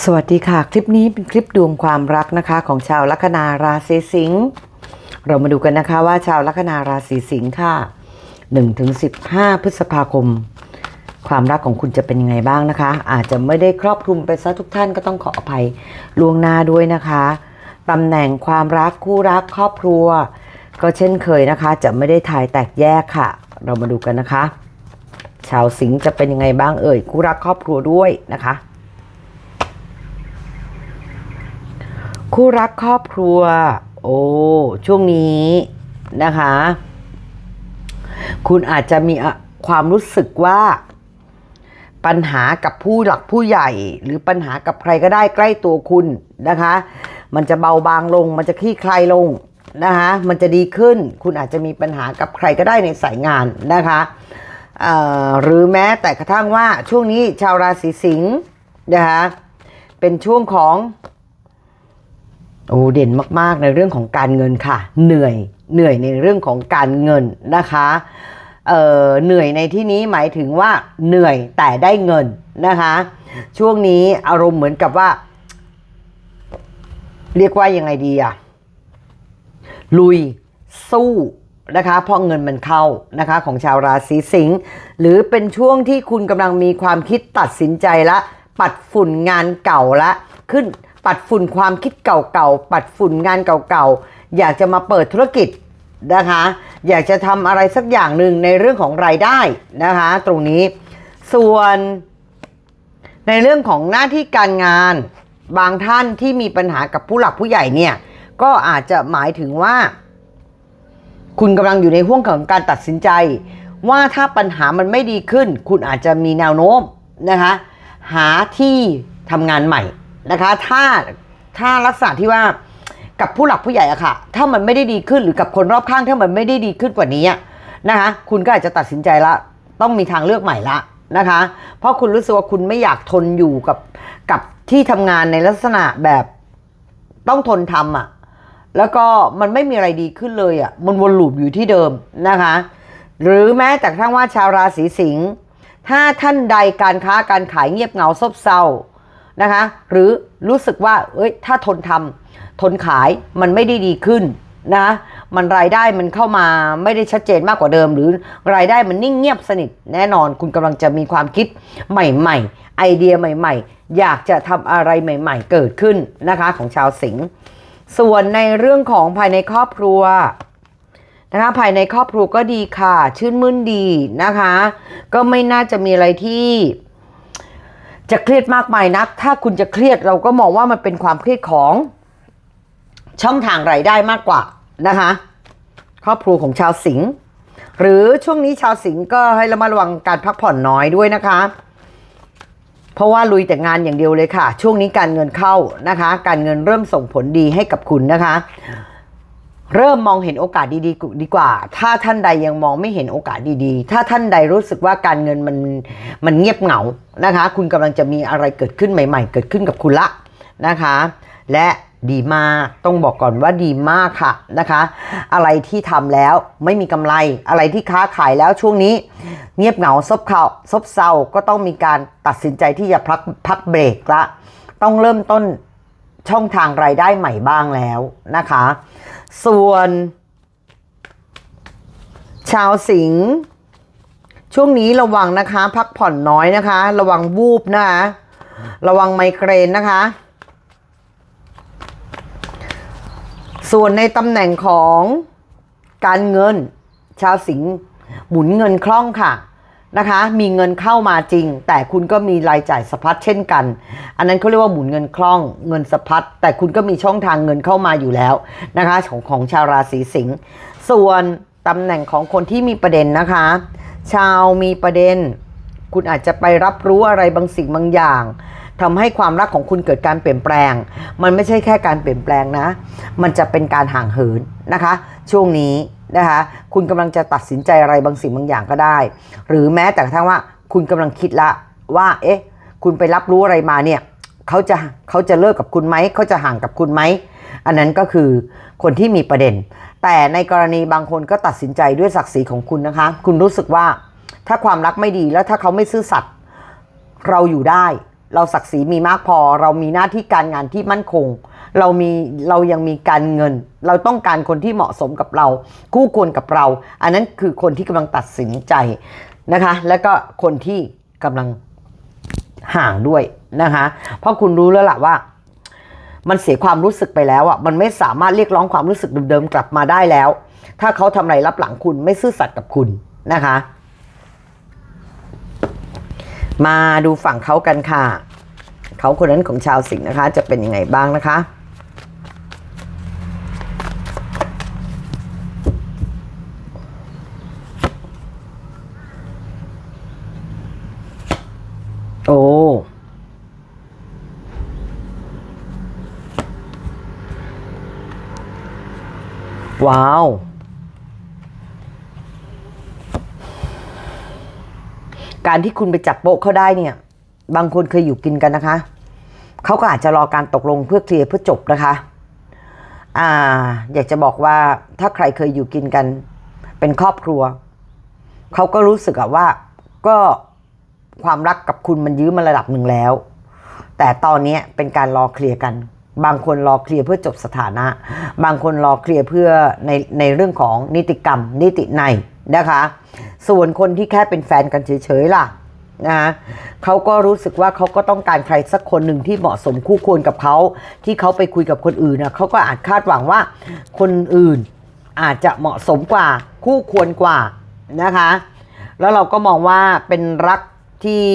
สวัสดีค่ะ คลิปนี้เป็นคลิปดวงความรักนะคะของชาวลัคนาราศีสิงห์เรามาดูกันนะคะว่าชาวลัคนาราศีสิงห์ค่ะ1ถึง15 พฤษภาคม ความรักของคุณจะเป็นยังไงบ้างนะคะ อาจจะไม่ได้ครอบคลุมไปซะทุกท่านก็ต้องขออภัยล่วงหน้าด้วยนะคะตำแหน่งความรักคู่รักครอบครัว ก็เช่นเคยนะคะ จะไม่ได้ถ่ายแตกแยกค่ะ เรามาดูกันนะคะ ชาวสิงห์จะเป็นยังไงบ้างเอ่ยคู่รักครอบครัวด้วยนะคะ คู่รักครอบครัว โอ้ช่วงนี้นะคะ คุณอาจจะมีความรู้สึกว่า ปัญหากับผู้หลักผู้ใหญ่ หรือปัญหากับใครก็ได้ใกล้ตัวคุณนะคะ มันจะเบาบางลง มันจะคลี่คลายลงนะคะมันจะดีขึ้น คุณอาจจะมีปัญหากับใครก็ได้ในสายงานนะคะหรือแม้แต่กระทั่งว่าช่วงนี้ชาวราศีสิงห์นะคะเป็นช่วงของ โอ้เด่นมากๆในเรื่องของการเงินค่ะ เหนื่อยเหนื่อยในเรื่องของการเงินนะคะเออเหนื่อยในที่นี้หมายถึงว่าเหนื่อยแต่ได้เงินนะคะ ช่วงนี้อารมณ์เหมือนกับว่า เรียกว่ายังไงดีอะลุยสู้นะคะเพราะเงินมันเข้านะคะของชาวราศีสิงห์หรือเป็นช่วงที่คุณกำลังมีความคิดตัดสินใจละ ปัดฝุ่นงานเก่าละ ขึ้น ปัดฝุ่นความคิดเก่าๆ ปัดฝุ่นงานเก่าๆ อยากจะมาเปิดธุรกิจนะคะ อยากจะทำอะไรสักอย่างหนึ่งในเรื่องของรายได้นะคะ ตรงนี้ ส่วนในเรื่องของหน้าที่การงานบางท่านที่มีปัญหากับผู้หลักผู้ใหญ่เนี่ยก็อาจจะหมายถึงว่า คุณกำลังอยู่ในห่วงของการตัดสินใจ ว่าถ้าปัญหามันไม่ดีขึ้น คุณอาจจะมีแนวโน้มนะคะหาที่ทำงานใหม่ นะคะ ถ้าถ้าลักษณะที่ว่ากับผู้หลักผู้ใหญ่อะค่ะ ถ้ามันไม่ได้ดีขึ้นหรือกับคนรอบข้างถ้ามันไม่ได้ดีขึ้นกว่านี้นะคะคุณก็อาจจะตัดสินใจละ ต้องมีทางเลือกใหม่ละนะคะ เพราะคุณรู้สึกว่าคุณไม่อยากทนอยู่กับกับที่ทำงานในลักษณะแบบต้องทนทำอะแล้วก็มันไม่มีอะไรดีขึ้นเลยอะมันวนลูปอยู่ที่เดิมนะคะ หรือแม้แต่ทั่งว่าชาวราศีสิงห์ถ้าท่านใดการค้าการขายเงียบเหงาซบเซา นะคะ หรือรู้สึกว่าเอ้ยถ้าทนทำทนขายมันไม่ได้ดีขึ้นนะมันรายได้มันเข้ามาไม่ได้ชัดเจนมากกว่าเดิม หรือรายได้มันนิ่งเงียบสนิท แน่นอนคุณกำลังจะมีความคิดใหม่ๆ ไอเดียใหม่ ๆ อยากจะทำอะไรใหม่ ๆ เกิดขึ้นนะคะของชาวสิงห์ส่วนในเรื่องของภายในครอบครัวนะคะภายในครอบครัวก็ดีค่ะ ชื่นมื่นดีนะคะ ก็ไม่น่าจะมีอะไรที่ จะเครียดมากมายนัก ถ้าคุณจะเครียดเราก็มองว่ามันเป็นความเครียดของช่องทางรายได้มากกว่านะคะครอบครัวของชาวสิงห์หรือช่วงนี้ชาวสิงห์ก็ให้ระมัดระวังการพักผ่อนน้อยด้วยนะคะ เพราะว่าลุยแต่งานอย่างเดียวเลยค่ะ ช่วงนี้การเงินเข้านะคะ การเงินเริ่มส่งผลดีให้กับคุณนะคะ เริ่มมองเห็นโอกาสดีๆดีกว่า ถ้าท่านใดยังมองไม่เห็นโอกาสดีๆ ถ้าท่านใดรู้สึกว่าการเงินมันมันเงียบเหงานะคะ คุณกำลังจะมีอะไรเกิดขึ้นใหม่ ๆ เกิดขึ้นกับคุณละนะคะ และดีมากต้องบอกก่อนว่าดีมากค่ะนะคะ อะไรที่ทำแล้วไม่มีกำไรอะไรที่ค้าขายแล้วช่วงนี้ เงียบเหงาซบเขาซบเซาก็ต้องมีการตัดสินใจที่จะพักพักเบรกละ ต้องเริ่มต้นช่องทางรายได้ใหม่บ้างแล้วนะคะ ส่วน ชาวสิงห์ช่วงนี้ระวังนะคะ พักผ่อนน้อยนะคะ ระวังวูบนะคะระวังไมเกรนนะคะ ส่วนในตำแหน่งของการเงิน ชาวสิงห์หมุนเงินคล่องค่ะ นะคะ มีเงินเข้ามาจริง แต่คุณก็มีรายจ่ายสะพัดเช่นกัน อันนั้นเขาเรียกว่าหมุนเงินคล่องเงินสะพัดแต่คุณก็มีช่องทางเงินเข้ามาอยู่แล้วนะคะของของชาวราศีสิงห์ส่วนตำแหน่งของคนที่มีประเด็นนะคะ ชาวมีประเด็น คุณอาจจะไปรับรู้อะไรบางสิ่งบางอย่างทำให้ความรักของคุณเกิดการเปลี่ยนแปลง มันไม่ใช่แค่การเปลี่ยนแปลงนะ มันจะเป็นการห่างเหินนะคะ ช่วงนี้ นะคะคุณกำลังจะตัดสินใจอะไรบางสิ่งบางอย่างก็ได้ หรือแม้แต่กระทั่งว่าคุณกำลังคิดละว่า เอ๊ะ คุณไปรับรู้อะไรมาเนี่ยเขาจะเขาจะเลิกกับคุณไหมเขาจะห่างกับคุณไหมอันนั้นก็คือคนที่มีประเด็น แต่ในกรณีบางคนก็ตัดสินใจด้วยศักดิ์ศรีของคุณนะคะ คุณรู้สึกว่าถ้าความรักไม่ดีแล้วถ้าเขาไม่ซื่อสัตย์เราอยู่ได้ เราศักดิ์ศรีมีมากพอ เรามีหน้าที่การงานที่มั่นคง เรามีเรายังมีการเงิน เราต้องการคนที่เหมาะสมกับเรา คู่ควรกับเรา อันนั้นคือคนที่กำลังตัดสินใจนะคะ แล้วก็คนที่กำลังห่างด้วยนะคะ เพราะคุณรู้แล้วล่ะว่า มันเสียความรู้สึกไปแล้วอะมันไม่สามารถเรียกร้องความรู้สึกเดิมๆกลับมาได้แล้ว ถ้าเขาทำอะไรรับหลังคุณไม่ซื่อสัตย์กับคุณนะคะ มาดูฝั่งเขากันค่ะ เขาคนนั้นของชาวสิงห์นะคะ จะเป็นยังไงบ้างนะคะ โอ้ ว้าว การที่คุณไปจับโป๊ะเขาได้เนี่ย บางคนเคยอยู่กินกันนะคะ เขาก็อาจจะรอการตกลงเพื่อเคลียร์เพื่อจบนะคะ อ่า อยากจะบอกว่าถ้าใครเคยอยู่กินกัน เป็นครอบครัว เขาก็รู้สึกอะว่าก็ ความรักกับคุณมันยื้อมาระดับหนึ่งแล้ว แต่ตอนนี้เป็นการรอเคลียร์กัน บางคนรอเคลียร์เพื่อจบสถานะ บางคนรอเคลียร์เพื่อในในเรื่องของนิติกรรม นิติในนะคะ ส่วนคนที่แค่เป็นแฟนกันเฉยๆล่ะนะเขาก็รู้สึกว่าเขาก็ต้องการใครสักคนหนึ่งที่เหมาะสมคู่ควรกับเขา ที่เขาไปคุยกับคนอื่นนะเขาก็อาจคาดหวังว่า คนอื่นอาจจะเหมาะสมกว่าคู่ควรกว่านะคะ แล้วเราก็มองว่าเป็นรัก ที่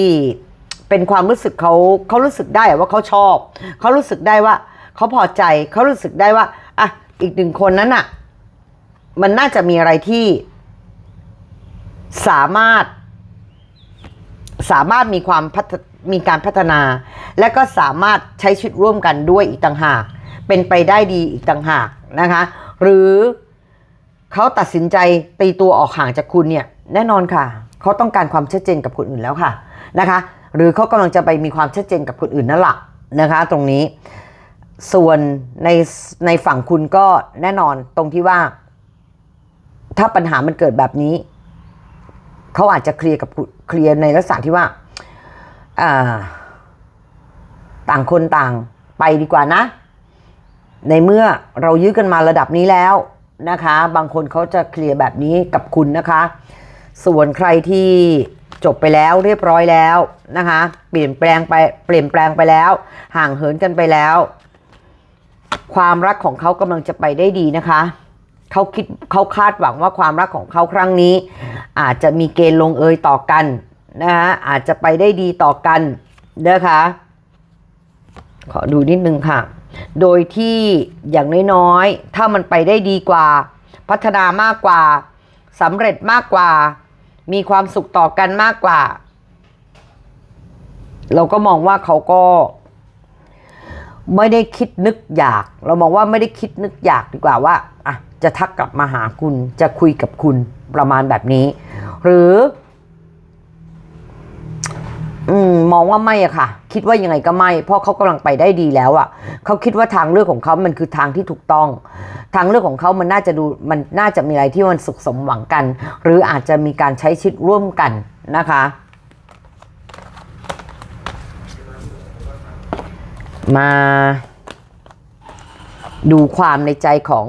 เป็นความรู้สึกเขาเขารู้สึกได้ว่าเขาชอบ เขารู้สึกได้ว่าเขาพอใจ เขารู้สึกได้ว่าอะอีกหนึ่งคนนั้นอะมันน่าจะมีอะไรที่สามารถ สามารถมีความพัฒมีการพัฒนา และก็สามารถใช้ชีวิตร่วมกันด้วยอีกต่างหาก เป็นไปได้ดีอีกต่างหากนะคะ หรือเขาตัดสินใจตีตัวออกห่างจากคุณเนี่ย แน่นอนค่ะ เขาต้องการความชัดเจนกับคนอื่นแล้วค่ะนะคะ หรือเขากำลังจะไปมีความชัดเจนกับคนอื่นนั่นแหละนะคะตรงนี้ส่วนในในฝั่งคุณก็แน่นอนตรงที่ว่า ถ้าปัญหามันเกิดแบบนี้ เขาอาจจะเคลียร์กับเคลียร์ในลักษณะที่ว่าอ่าต่างคนต่างไปดีกว่านะ ในเมื่อเรายื้อกันมาระดับนี้แล้วนะคะ บางคนเขาจะเคลียร์แบบนี้กับคุณนะคะ ส่วนใครที่จบไปแล้วเรียบร้อยแล้วนะคะ เปลี่ยนแปลงไปเปลี่ยนแปลงไปแล้ว ห่างเหินกันไปแล้ว ความรักของเขากำลังจะไปได้ดีนะคะเขาคิดเขาคาดหวังว่าความรักของเขาครั้งนี้ อาจจะมีเกณฑ์ลงเอยต่อกันนะคะอาจจะไปได้ดีต่อกันนะคะขอดูนิดนึงค่ะ โดยที่อย่างน้อยๆ ถ้ามันไปได้ดีกว่า พัฒนามากกว่าสำเร็จมากกว่า มีความสุขต่อกันมากกว่า เราก็มองว่าเขาก็ ไม่ได้คิดนึกอยาก เรามองว่าไม่ได้คิดนึกอยากดีกว่าว่าอะจะทักกลับมาหาคุณจะคุยกับคุณประมาณแบบนี้ หรือ อืมมองว่าไม่อะค่ะ คิดว่ายังไงก็ไม่ เพราะเขากำลังไปได้ดีแล้วอะเขาคิดว่าทางเลือกของเขามันคือทางที่ถูกต้อง ทางเลือกของเขามันน่าจะดูมันน่าจะมีอะไรที่มันสุขสมหวังกัน หรืออาจจะมีการใช้ชีวิตร่วมกันนะคะมาดูความในใจของ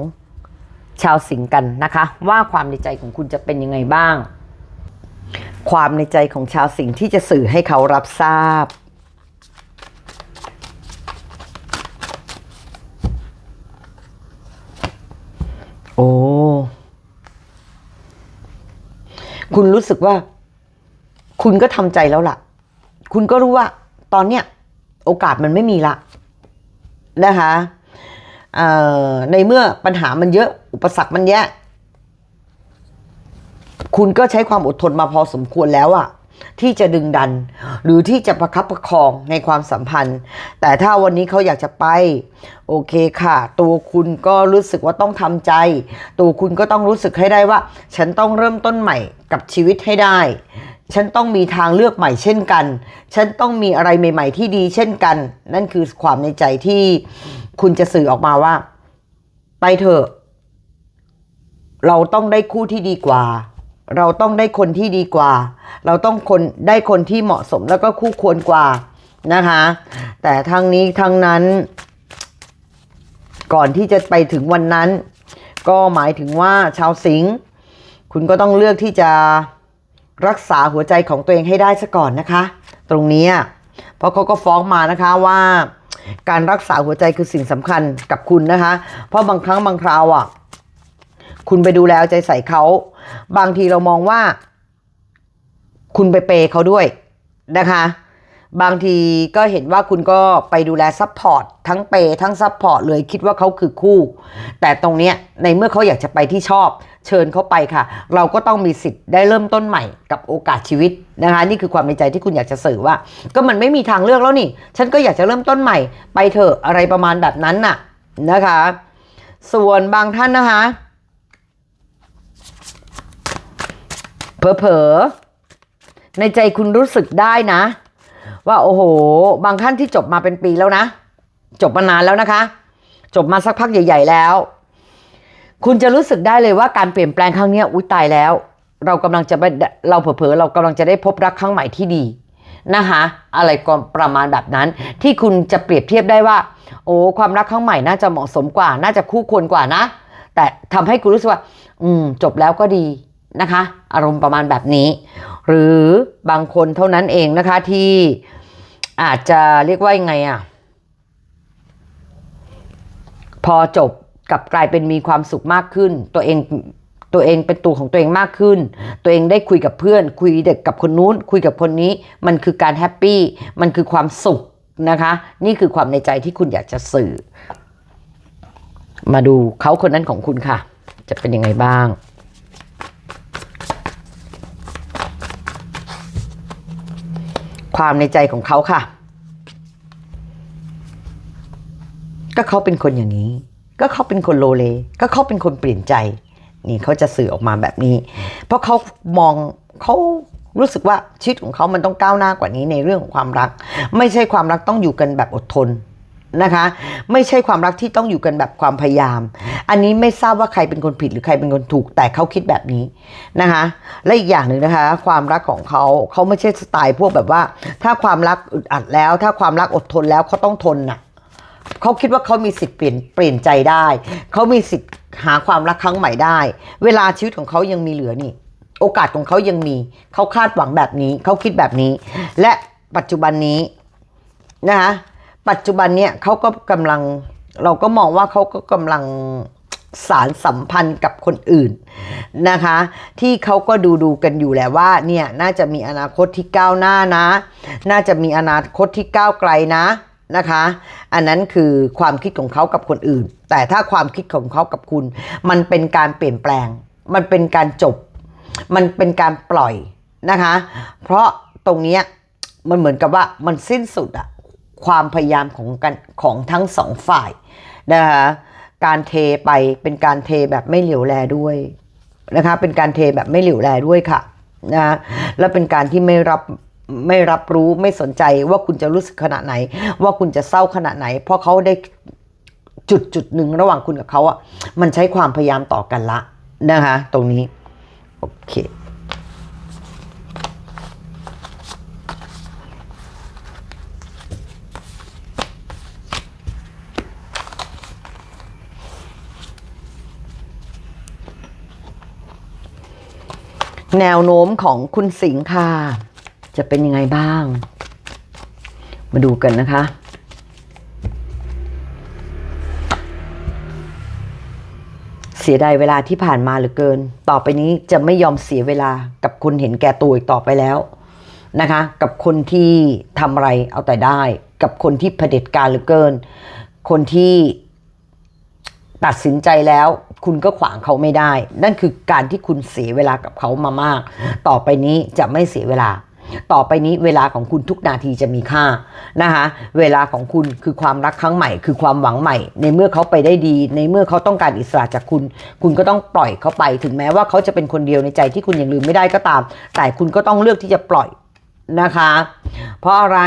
ชาวสิงห์กันนะคะ ว่าความในใจของคุณจะเป็นยังไงบ้าง ความในใจของชาวสิงห์ที่จะสื่อให้เขารับทราบ โอ้ คุณรู้สึกว่า คุณก็ทำใจแล้วล่ะ คุณก็รู้ว่า ตอนเนี้ย โอกาสมันไม่มีละนะคะในเมื่อปัญหามันเยอะ อุปสรรคมันแยะ คุณก็ใช้ความอดทนมาพอสมควรแล้วอะที่จะดึงดัน หรือที่จะประคับประคองในความสัมพันธ์ แต่ถ้าวันนี้เขาอยากจะไป โอเคค่ะ ตัวคุณก็รู้สึกว่าต้องทำใจ ตัวคุณก็ต้องรู้สึกให้ได้ว่า ฉันต้องเริ่มต้นใหม่กับชีวิตให้ได้ ฉันต้องมีทางเลือกใหม่เช่นกัน ฉันต้องมีอะไรใหม่ ๆ ที่ดีเช่นกัน นั่นคือความในใจที่คุณจะสื่อออกมาว่า ไปเถอะเราต้องได้คู่ที่ดีกว่า เราต้องได้คนที่ดีกว่า เราต้องคนได้คนที่เหมาะสมแล้วก็คู่ควรกว่านะคะ แต่ทั้งนี้ทั้งนั้น ก่อนที่จะไปถึงวันนั้น ก็หมายถึงว่าชาวสิงห์คุณก็ต้องเลือกที่จะรักษาหัวใจของตัวเองให้ได้ซะก่อนนะคะ ตรงนี้อะเพราะเขาก็ฟ้องมานะคะว่า การรักษาหัวใจคือสิ่งสำคัญกับคุณนะคะ เพราะบางครั้งบางคราวอะคุณไปดูแลเอาใจใส่เขา บางทีเรามองว่า คุณไปเปย์เขาด้วยนะคะ บางทีก็เห็นว่าคุณก็ไปดูแลซัพพอร์ตทั้งเปย์ทั้งซัพพอร์ตเลยคิดว่าเขาคือคู่ แต่ตรงเนี้ยในเมื่อเขาอยากจะไปที่ชอบ เชิญเขาไปค่ะ เราก็ต้องมีสิทธิ์ได้เริ่มต้นใหม่กับโอกาสชีวิตนะคะ นี่คือความในใจที่คุณอยากจะสื่อว่า ก็มันไม่มีทางเลือกแล้วนี่ ฉันก็อยากจะเริ่มต้นใหม่ ไปเถอะอะไรประมาณแบบนั้นน่ะนะคะ ส่วนบางท่านนะคะ เผลอๆในใจคุณรู้สึกได้นะ ว่าโอ้โห บางท่านที่จบมาเป็นปีแล้วนะ จบมานานแล้วนะคะ จบมาสักพักใหญ่ ๆ แล้ว คุณจะรู้สึกได้เลยว่าการเปลี่ยนแปลงครั้งนี้อุ้ยตายแล้ว เรากำลังจะไปเราเผลอๆเรากำลังจะได้พบรักครั้งใหม่ที่ดีนะคะอะไรก็ประมาณแบบนั้น ที่คุณจะเปรียบเทียบได้ว่า โอ้ความรักครั้งใหม่น่าจะเหมาะสมกว่า น่าจะคู่ควรกว่านะ แต่ทำให้คุณรู้สึกว่า อืม จบแล้วก็ดี นะคะ อารมณ์ประมาณแบบนี้ หรือบางคนเท่านั้นเองนะคะที่อาจจะเรียกว่ายังไงอะพอจบกลับกลายเป็นมีความสุขมากขึ้น ตัวเองตัวเองเป็นตัวของตัวเองมากขึ้น ตัวเองได้คุยกับเพื่อน คุยเด็กกับคนนู้น คุยกับคนนี้ มันคือการแฮปปี้ มันคือความสุขนะคะ นี่คือความในใจที่คุณอยากจะสื่อ มาดูเขาคนนั้นของคุณค่ะ จะเป็นยังไงบ้าง ความในใจของเขาค่ะ ก็เขาเป็นคนอย่างนี้ ก็เขาเป็นคนโลเล ก็เขาเป็นคนเปลี่ยนใจ นี่เขาจะสื่อออกมาแบบนี้ เพราะเขามองเขารู้สึกว่าชีวิตของเขามันต้องก้าวหน้ากว่านี้ในเรื่องของความรัก ไม่ใช่ความรักต้องอยู่กันแบบอดทน นะคะ ไม่ใช่ความรักที่ต้องอยู่กันแบบความพยายาม อันนี้ไม่ทราบว่าใครเป็นคนผิดหรือใครเป็นคนถูกแต่เขาคิดแบบนี้นะคะ และอีกอย่างหนึ่งนะคะ ความรักของเขาเขาไม่ใช่สไตล์พวกแบบว่า ถ้าความรักอึดอัดแล้ว ถ้าความรักอดทนแล้วเขาต้องทนน่ะเขาคิดว่าเขามีสิทธิ์เปลี่ยนเปลี่ยนใจได้ เขามีสิทธิ์หาความรักครั้งใหม่ได้ เวลาชีวิตของเขายังมีเหลือนี่ โอกาสของเขายังมี เขาคาดหวังแบบนี้ เขาคิดแบบนี้ และปัจจุบันนี้นะคะ ปัจจุบันเนี้ยเขาก็กำลังเราก็มองว่าเขาก็กำลังสารสัมพันธ์กับคนอื่นนะคะ ที่เขาก็ดูดูกันอยู่แหละว่าเนี่ยน่าจะมีอนาคตที่ก้าวหน้านะ น่าจะมีอนาคตที่ก้าวไกลนะนะคะ อันนั้นคือความคิดของเขากับคนอื่น แต่ถ้าความคิดของเขากับคุณ มันเป็นการเปลี่ยนแปลง มันเป็นการจบ มันเป็นการปล่อยนะคะ เพราะตรงเนี้ยมันเหมือนกับว่ามันสิ้นสุดอะ ความพยายามของกันของทั้งสองฝ่ายนะคะการเทไปเป็นการเทแบบไม่เหลียวแลด้วยนะคะเป็นการเทแบบไม่เหลียวแลด้วยค่ะนะและเป็นการที่ไม่รับไม่รับรู้ไม่สนใจว่าคุณจะรู้สึกขนาดไหน ว่าคุณจะเศร้าขนาดไหน เพราะเขาได้จุดจุดหนึ่งระหว่างคุณกับเขาอะมันใช้ความพยายามต่อกันละนะคะตรงนี้ โอเค แนวโน้มของคุณสิงห์ค่ะ จะเป็นยังไงบ้าง มาดูกันนะคะ เสียดายเวลาที่ผ่านมาเหลือเกิน ต่อไปนี้จะไม่ยอมเสียเวลากับคนเห็นแก่ตัวอีกต่อไปแล้วนะคะ กับคนที่ทำอะไรเอาแต่ได้ กับคนที่เผด็จการเหลือเกิน คนที่ ตัดสินใจแล้วคุณก็ขวางเขาไม่ได้ นั่นคือการที่คุณเสียเวลากับเขามามาก ต่อไปนี้จะไม่เสียเวลา ต่อไปนี้เวลาของคุณทุกนาทีจะมีค่านะคะเวลาของคุณคือความรักครั้งใหม่ คือความหวังใหม่ ในเมื่อเขาไปได้ดี ในเมื่อเขาต้องการอิสระจากคุณ คุณก็ต้องปล่อยเขาไป ถึงแม้ว่าเขาจะเป็นคนเดียวในใจที่คุณยังลืมไม่ได้ก็ตาม แต่คุณก็ต้องเลือกที่จะปล่อยนะคะ เพราะอะไร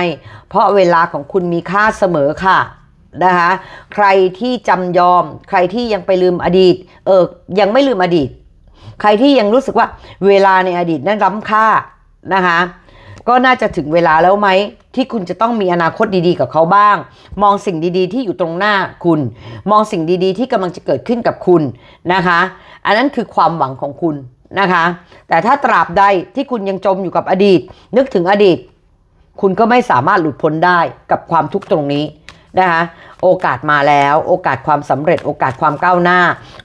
เพราะเวลาของคุณมีค่าเสมอค่ะ นะคะใครที่จำยอม ใครที่ยังไปลืมอดีตเออยังไม่ลืมอดีต ใครที่ยังรู้สึกว่าเวลาในอดีตนั้นล้ำค่านะคะก็น่าจะถึงเวลาแล้วไหม ที่คุณจะต้องมีอนาคตดีๆ กับเขาบ้าง มองสิ่งดีๆ ที่อยู่ตรงหน้าคุณ มองสิ่งดีๆ ที่กำลังจะเกิดขึ้นกับคุณนะคะ อันนั้นคือความหวังของคุณนะคะ แต่ถ้าตราบใดที่คุณยังจมอยู่กับอดีต นึกถึงอดีต คุณก็ไม่สามารถหลุดพ้นได้กับความทุกข์ตรงนี้ นะคะโอกาสมาแล้ว โอกาสความสำเร็จ โอกาสความก้าวหน้า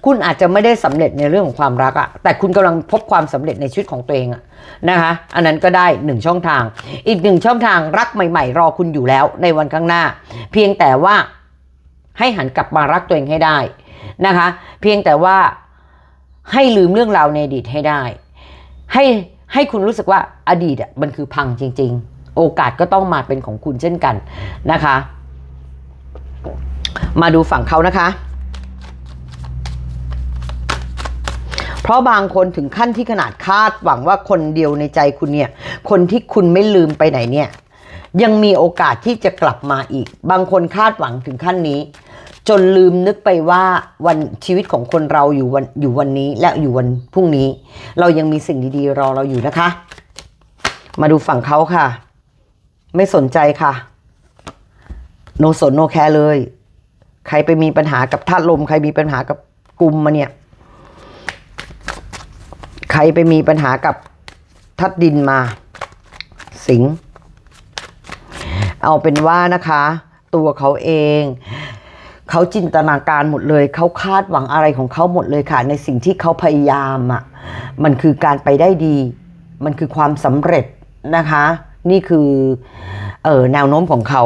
คุณอาจจะไม่ได้สำเร็จในเรื่องของความรักอะแต่คุณกำลังพบความสำเร็จในชีวิตของตัวเองอะนะคะอันนั้นก็ได้หนึ่งช่องทาง อีกหนึ่งช่องทางรักใหม่ ๆ รอคุณอยู่แล้วในวันข้างหน้า เพียงแต่ว่าให้หันกลับมารักตัวเองให้ได้นะคะ เพียงแต่ว่าให้ลืมเรื่องราวในอดีตให้ได้ ให้ให้คุณรู้สึกว่าอดีตอะมันคือพังจริง ๆ โอกาสก็ต้องมาเป็นของคุณเช่นกันนะคะ มาดูฝั่งเขานะคะ เพราะบางคนถึงขั้นที่ขนาดคาดหวังว่าคนเดียวในใจคุณเนี่ย คนที่คุณไม่ลืมไปไหนเนี่ย ยังมีโอกาสที่จะกลับมาอีก บางคนคาดหวังถึงขั้นนี้ จนลืมนึกไปว่าวันชีวิตของคนเราอยู่วันอยู่วันนี้และอยู่วันพรุ่งนี้ เรายังมีสิ่งดีๆรอเราอยู่นะคะ มาดูฝั่งเขาค่ะ ไม่สนใจค่ะ โนสนโนแคร์เลย ใครไปมีปัญหากับธาตุลม ใครมีปัญหากับกลุ่มมาเนี่ย ใครไปมีปัญหากับธาตุดินมา สิง เอาเป็นว่านะคะ ตัวเขาเองเขาจินตนาการหมดเลย เขาคาดหวังอะไรของเขาหมดเลยค่ะ ในสิ่งที่เขาพยายามอะ่ะ มันคือการไปได้ดี มันคือความสำเร็จนะคะ นี่คือเออแนวโน้มของเขา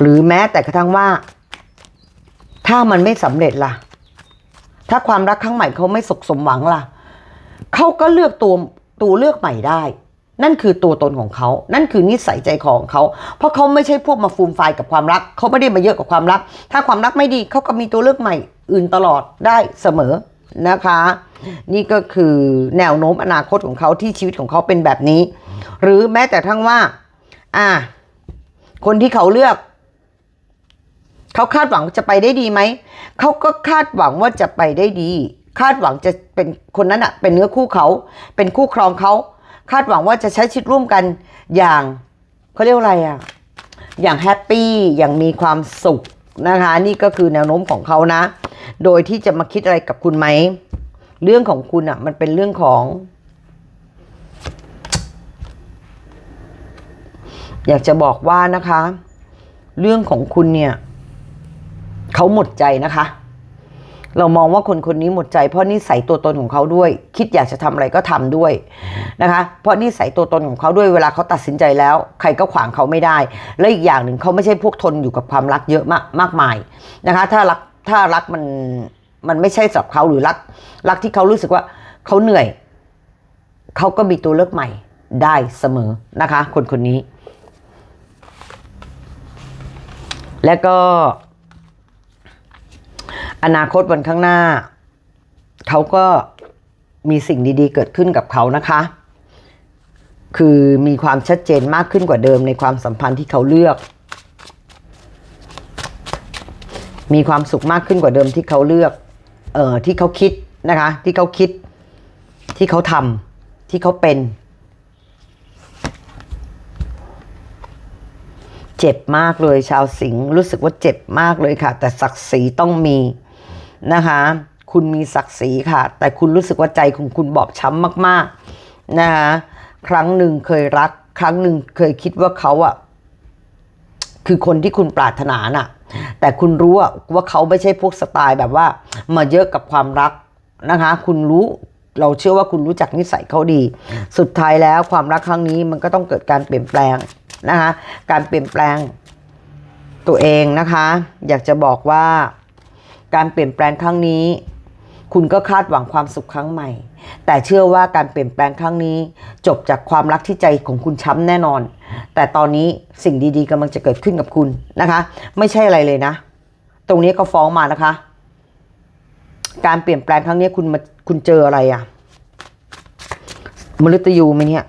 หรือแม้แต่กระทั่งว่า ถ้ามันไม่สำเร็จล่ะ ถ้าความรักครั้งใหม่เขาไม่สุขสมหวังล่ะเขาก็เลือกตัวตัวเลือกใหม่ได้ นั่นคือตัวตนของเขา นั่นคือนิสัยใจคอของเขา เพราะเขาไม่ใช่พวกมาฟูมไฟกับความรัก เขาไม่ได้มาเยอะกับความรัก ถ้าความรักไม่ดีเขาก็มีตัวเลือกใหม่ อื่นตลอดได้เสมอนะคะ นี่ก็คือแนวโน้มอนาคตของเขาที่ชีวิตของเขาเป็นแบบนี้ หรือแม้แต่ทั้งว่า อ่า คนที่เขาเลือก เขาคาดหวังจะไปได้ดีไหม เขาก็คาดหวังว่าจะไปได้ดี คาดหวังจะเป็นคนนั้นอะเป็นเนื้อคู่เขา เป็นคู่ครองเขา คาดหวังว่าจะใช้ชีวิตร่วมกันอย่างเขาเรียกอะไรอะอย่างแฮปปี้ อย่างมีความสุขนะคะ นี่ก็คือแนวโน้มของเขานะ โดยที่จะมาคิดอะไรกับคุณไหม เรื่องของคุณอะมันเป็นเรื่องของ อยากจะบอกว่านะคะ เรื่องของคุณเนี่ย เขาหมดใจนะคะ เรามองว่าคนคนนี้หมดใจ เพราะนิสัยตัวตนของเขาด้วย คิดอยากจะทำอะไรก็ทำด้วยนะคะ เพราะนิสัยตัวตนของเขาด้วยเวลาเขาตัดสินใจแล้ว ใครก็ขวางเขาไม่ได้ และอีกอย่างหนึ่งเขาไม่ใช่พวกทนอยู่กับความรักเยอะมากมากมายนะคะ ถ้ารักถ้ารักมันมันไม่ใช่สำหรับเขาหรือรัก รักที่เขารู้สึกว่าเขาเหนื่อยเขาก็มีตัวเลือกใหม่ได้เสมอนะคะ คนคนนี้ และก็ อนาคตวันข้างหน้า เขาก็มีสิ่งดีๆ เกิดขึ้นกับเขานะคะ คือมีความชัดเจนมากขึ้นกว่าเดิมในความสัมพันธ์ที่เขาเลือก มีความสุขมากขึ้นกว่าเดิมที่เขาเลือก เอ่อที่เขาคิดนะคะ ที่เขาคิด ที่เขาทำที่เขาเป็น เจ็บมากเลยชาวสิงห์รู้สึกว่าเจ็บมากเลยค่ะ แต่ศักดิ์ศรีต้องมี นะคะ คุณมีศักดิ์ศรีค่ะ แต่คุณรู้สึกว่าใจของคุณบอบช้ำมากๆนะคะครั้งหนึ่งเคยรัก ครั้งหนึ่งเคยคิดว่าเขาอะคือคนที่คุณปรารถนาน่ะ แต่คุณรู้ว่าเขาไม่ใช่พวกสไตล์แบบว่า มาเยอะกับความรักนะคะ คุณรู้เราเชื่อว่าคุณรู้จักนิสัยเขาดี สุดท้ายแล้วความรักครั้งนี้มันก็ต้องเกิดการเปลี่ยนแปลงนะคะ การเปลี่ยนแปลงตัวเองนะคะ อยากจะบอกว่า การเปลี่ยนแปลงครั้งนี้ คุณก็คาดหวังความสุขครั้งใหม่ แต่เชื่อว่าการเปลี่ยนแปลงครั้งนี้ จบจากความรักที่ใจของคุณช้ำแน่นอน แต่ตอนนี้สิ่งดีๆกำลังจะเกิดขึ้นกับคุณนะคะ ไม่ใช่อะไรเลยนะ ตรงนี้ก็ฟ้องมานะคะ การเปลี่ยนแปลงครั้งนี้คุณมาคุณเจออะไรอะมฤตยูไหมเนี่ย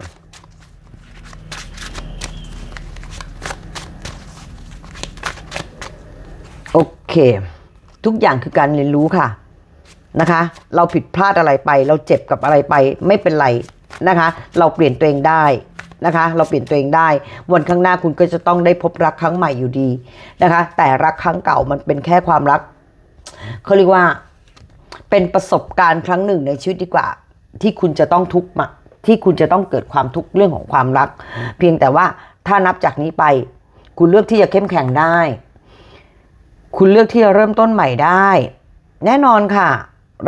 โอเค ทุกอย่างคือการเรียนรู้ค่ะนะคะ เราผิดพลาดอะไรไป เราเจ็บกับอะไรไปไม่เป็นไรนะคะ เราเปลี่ยนตัวเองได้นะคะ เราเปลี่ยนตัวเองได้ วันข้างหน้าคุณก็จะต้องได้พบรักครั้งใหม่อยู่ดีนะคะ แต่รักครั้งเก่ามันเป็นแค่ความรักเขาเรียกว่าเป็นประสบการณ์ครั้งหนึ่งในชีวิตดีกว่า ที่คุณจะต้องทุกข์มาที่คุณจะต้องเกิดความทุกข์เรื่องของความรัก เพียงแต่ว่าถ้านับจากนี้ไป คุณเลือกที่จะเข้มแข็งได้ คุณเลือกที่จะเริ่มต้นใหม่ได้ แน่นอนค่ะ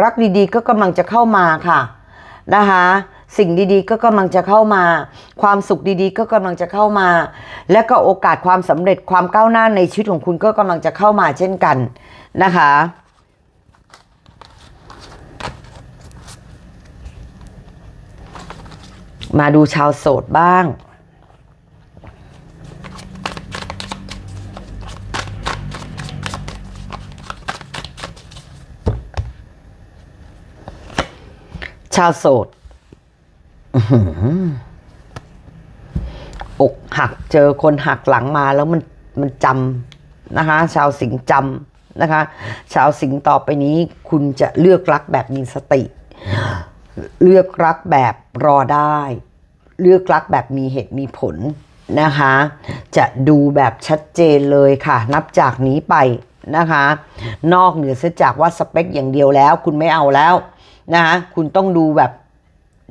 รักดีๆ ก็กำลังจะเข้ามาค่ะนะคะสิ่งดีๆ ก็กำลังจะเข้ามา ความสุขดีๆ ก็กำลังจะเข้ามา และก็โอกาสความสำเร็จความก้าวหน้าในชีวิตของคุณก็กำลังจะเข้ามาเช่นกันนะคะมาดูชาวโสดบ้าง ชาวโสดอื้อหืออกหักเจอคนหักหลังมาแล้วมันมันจำนะคะ ชาวสิงห์จำนะคะ ชาวสิงห์ต่อไปนี้ คุณจะเลือกรักแบบมีสติ เลือกรักแบบรอได้ เลือกรักแบบมีเหตุมีผลนะคะ จะดูแบบชัดเจนเลยค่ะ นับจากนี้ไปนะคะ นอกเหนือเสียจากว่าสเปคอย่างเดียวแล้ว คุณไม่เอาแล้ว นะคะคุณต้องดูแบบ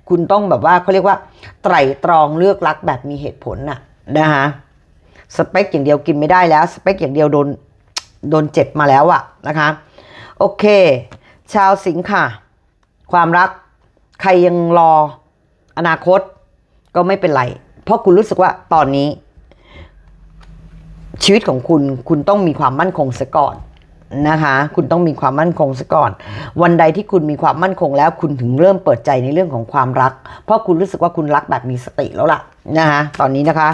คุณต้องแบบว่าเขาเรียกว่า ไตร่ตรองเลือกรักแบบมีเหตุผลน่ะนะคะสเปคอย่างเดียวกินไม่ได้แล้ว สเปคอย่างเดียวโดนโดนเจ็บมาแล้วอะนะคะ โอเค ชาวสิงค์ค่ะ ความรักใครยังรออนาคตก็ไม่เป็นไร เพราะคุณรู้สึกว่าตอนนี้ ชีวิตของคุณคุณต้องมีความมั่นคงซะก่อน นะคะ คุณต้องมีความมั่นคงซะก่อน วันใดที่คุณมีความมั่นคงแล้ว คุณถึงเริ่มเปิดใจในเรื่องของความรัก เพราะคุณรู้สึกว่าคุณรักแบบมีสติแล้วล่ะนะคะตอนนี้นะคะ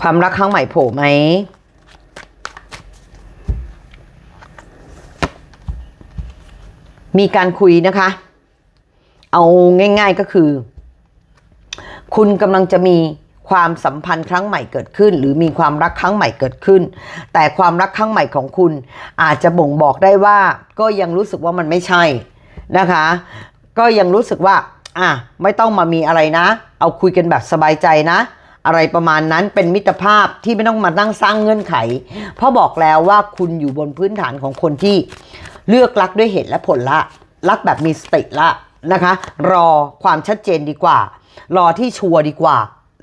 ความรักครั้งใหม่โผล่ไหมมีการคุยนะคะ เอาง่าย ๆก็คือ คุณกำลังจะมี ความสัมพันธ์ครั้งใหม่เกิดขึ้น หรือมีความรักครั้งใหม่เกิดขึ้น แต่ความรักครั้งใหม่ของคุณ อาจจะบ่งบอกได้ว่า ก็ยังรู้สึกว่ามันไม่ใช่นะคะ ก็ยังรู้สึกว่าอะไม่ต้องมามีอะไรนะ เอาคุยกันแบบสบายใจนะ อะไรประมาณนั้นเป็นมิตรภาพที่ไม่ต้องมานั่งสร้างเงื่อนไข เพราะบอกแล้วว่าคุณอยู่บนพื้นฐานของคนที่เลือกรักด้วยเหตุและผลละ รักแบบมีสติละนะคะ รอความชัดเจนดีกว่า รอที่ชัวร์ดีกว่า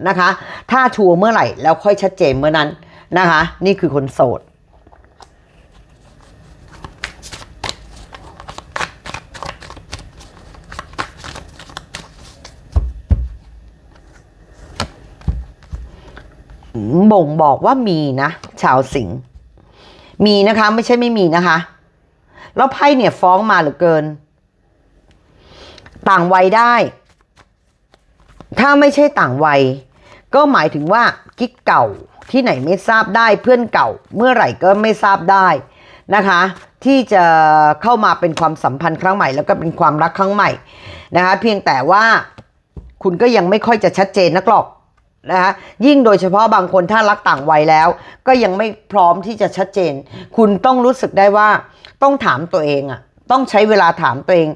นะคะ ถ้าชัวร์เมื่อไหร่แล้วค่อยชัดเจนเมื่อนั้นนะคะ นี่คือคนโสดบ่งบอกว่ามีนะ ชาวสิงห์มีนะคะ ไม่ใช่ไม่มีนะคะ แล้วไพ่เนี่ยฟ้องมาเหลือเกิน ต่างวัยได้ ถ้าไม่ใช่ต่างวัย ก็หมายถึงว่ากิ๊กเก่าที่ไหนไม่ทราบได้เพื่อนเก่า เมื่อไหร่ก็ไม่ทราบได้นะคะ ที่จะเข้ามาเป็นความสัมพันธ์ครั้งใหม่ แล้วก็เป็นความรักครั้งใหม่นะคะเพียงแต่ว่าคุณก็ยังไม่ค่อยจะชัดเจนนักหรอกนะคะยิ่งโดยเฉพาะบางคนถ้ารักต่างวัยแล้ว ก็ยังไม่พร้อมที่จะชัดเจน คุณต้องรู้สึกได้ว่าต้องถามตัวเองอะ่ะต้องใช้เวลาถามตัวเอง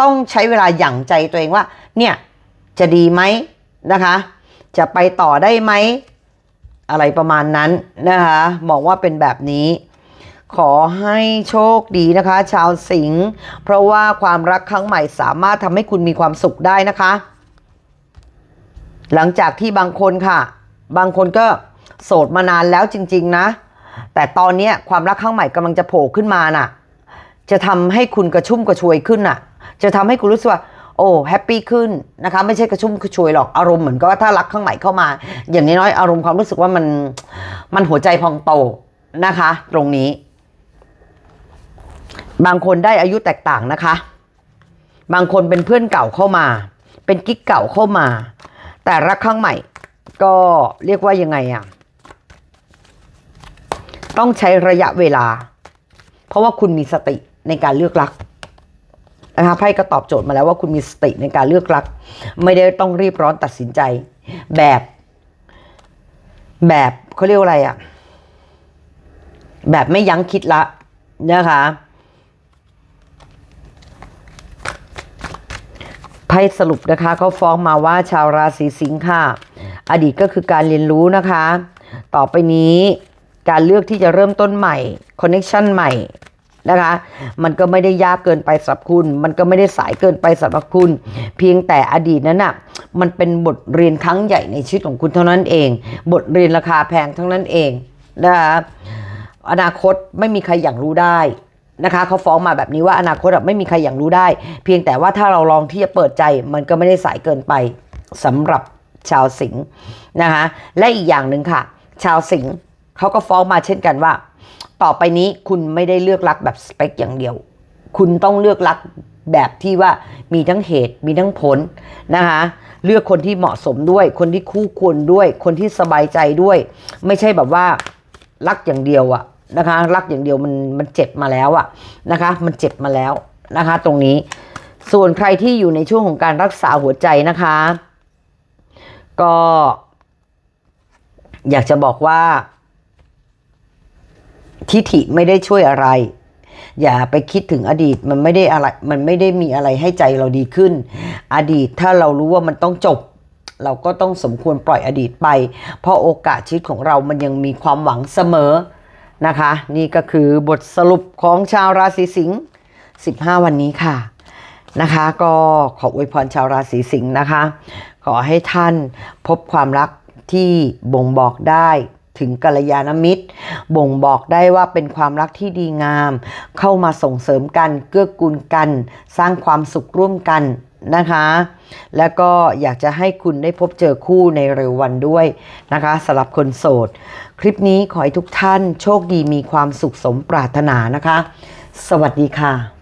ต้องใช้เวลาหยั่งใจตัวเองว่า เนี่ยจะดีไหมนะคะ จะไปต่อได้ไหม อะไรประมาณนั้นนะคะมองว่าเป็นแบบนี้ขอให้โชคดีนะคะ ชาวสิงห์เพราะว่าความรักครั้งใหม่สามารถทำให้คุณมีความสุขได้นะคะ หลังจากที่บางคนค่ะ บางคนก็โสดมานานแล้วจริง ๆ นะ แต่ตอนนี้ความรักครั้งใหม่กำลังจะโผล่ขึ้นมาน่ะ จะทำให้คุณกระชุ่มกระชวยขึ้นน่ะ จะทำให้คุณรู้สึกว่า โอ้แฮปปี้ขึ้นนะคะไม่ใช่กระชุ่มกระชวยหรอกอารมณ์เหมือนกับว่าถ้ารักครั้งใหม่เข้ามา อย่างน้อยๆอารมณ์ความรู้สึกว่ามันมันหัวใจพองโตนะคะ ตรงนี้ บางคนได้อายุแตกต่างนะคะ บางคนเป็นเพื่อนเก่าเข้ามา เป็นกิ๊กเก่าเข้ามา แต่รักครั้งใหม่ ก็เรียกว่ายังไงอะต้องใช้ระยะเวลา เพราะว่าคุณมีสติในการเลือกรัก นะคะไพ่ก็ตอบโจทย์มาแล้วว่าคุณมีสติในการเลือกรัก ไม่ได้ต้องรีบร้อนตัดสินใจ แบบ แบบเขาเรียกว่าอะไรอะแบบไม่ยั้งคิดละนะคะไพ่สรุปนะคะเขาฟ้องมาว่าชาวราศีสิงค์ค่ะ อดีตก็คือการเรียนรู้นะคะ ต่อไปนี้การเลือกที่จะเริ่มต้นใหม่คอนเน t ชันใหม่ นะคะ มันก็ไม่ได้ยากเกินไปสำหรับคุณ มันก็ไม่ได้สายเกินไปสำหรับคุณ เพียงแต่อดีตนั้นน่ะมันเป็นบทเรียนครั้งใหญ่ในชีวิตของคุณเท่านั้นเอง บทเรียนราคาแพงทั้งนั้นเองนะคะอนาคตไม่มีใครอย่างรู้ได้นะคะเขาฟ้องมาแบบนี้ว่าอนาคตไม่มีใครอย่างรู้ได้ เพียงแต่ว่าถ้าเราลองที่จะเปิดใจ มันก็ไม่ได้สายเกินไปสำหรับชาวสิงห์นะคะและอีกอย่างหนึ่งค่ะ ชาวสิงห์เขาก็ฟ้องมาเช่นกันว่า ต่อไปนี้คุณไม่ได้เลือกรักแบบสเปคอย่างเดียว คุณต้องเลือกรักแบบที่ว่ามีทั้งเหตุมีทั้งผลนะคะเลือกคนที่เหมาะสมด้วย คนที่คู่ควรด้วย คนที่สบายใจด้วย ไม่ใช่แบบว่ารักอย่างเดียวอะนะคะ รักอย่างเดียวมันมันเจ็บมาแล้วอะนะคะ มันเจ็บมาแล้วนะคะ ตรงนี้ส่วนใครที่อยู่ในช่วงของการรักษาหัวใจนะคะ ก็ อยากจะบอกว่า ทิฐิไม่ได้ช่วยอะไร อย่าไปคิดถึงอดีตมันไม่ได้อะไรมันไม่ได้มีอะไรให้ใจเราดีขึ้น อดีตถ้าเรารู้ว่ามันต้องจบ เราก็ต้องสมควรปล่อยอดีตไป เพราะโอกาสชีวิตของเรามันยังมีความหวังเสมอนะคะ นี่ก็คือบทสรุปของชาวราศีสิงห์15 วันนี้ค่ะนะคะ ก็ขออวยพรชาวราศีสิงห์นะคะ ขอให้ท่านพบความรักที่บ่งบอกได้ ถึงกัลยาณมิตร บ่งบอกได้ว่าเป็นความรักที่ดีงาม เข้ามาส่งเสริมกันเกื้อกูลกัน สร้างความสุขร่วมกันนะคะ แล้วก็อยากจะให้คุณได้พบเจอคู่ในเร็ววันด้วยนะคะสำหรับคนโสด คลิปนี้ขอให้ทุกท่านโชคดีมีความสุขสมปรารถนานะคะ สวัสดีค่ะ